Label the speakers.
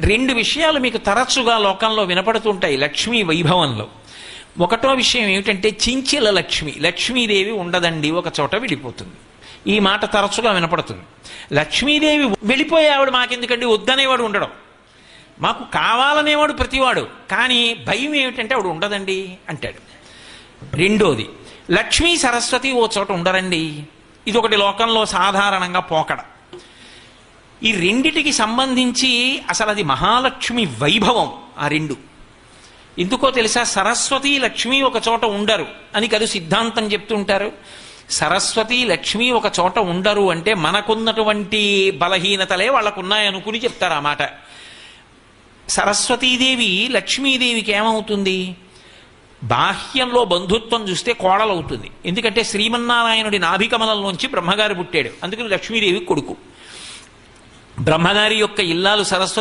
Speaker 1: రెండు విషయాలు మీకు తరచుగా లోకంలో వినపడుతుంటాయి లక్ష్మీ వైభవంలో. ఒకటో విషయం ఏమిటంటే చించిల లక్ష్మి. లక్ష్మీదేవి ఉండదండి ఒక చోట వెళ్ళిపోతుంది ఈ మాట తరచుగా వినపడుతుంది. లక్ష్మీదేవి వెళ్ళిపోయే ఆవిడ మాకెందుకండి? వద్దనేవాడు ఉండడం. మాకు కావాలనేవాడు ప్రతివాడు. కానీ భయం ఏమిటంటే ఆవిడ ఉండదండి అంటాడు. రెండోది లక్ష్మీ సరస్వతి ఓ చోట ఉండరండి. ఇది ఒకటి లోకంలో సాధారణంగా పోకడ. ఈ రెండిటికి సంబంధించి అసలు అది మహాలక్ష్మి వైభవం ఆ రెండు. ఎందుకో తెలుసా? సరస్వతి లక్ష్మి ఒక చోట ఉండరు అని కదు సిద్ధాంతం చెప్తుంటారు. సరస్వతి లక్ష్మి ఒక చోట ఉండరు అంటే మనకున్నటువంటి బలహీనతలే వాళ్ళకున్నాయనుకుని చెప్తారు ఆ మాట. సరస్వతీదేవి లక్ష్మీదేవికి ఏమవుతుంది? బాహ్యంలో బంధుత్వం చూస్తే కోడలవుతుంది. ఎందుకంటే శ్రీమన్నారాయణుడి నాభికమలంలోంచి బ్రహ్మగారు పుట్టాడు. అందుకని లక్ష్మీదేవి కొడుకు. బ్రహ్మగారి యొక్క ఇల్లాలు సరస్వతి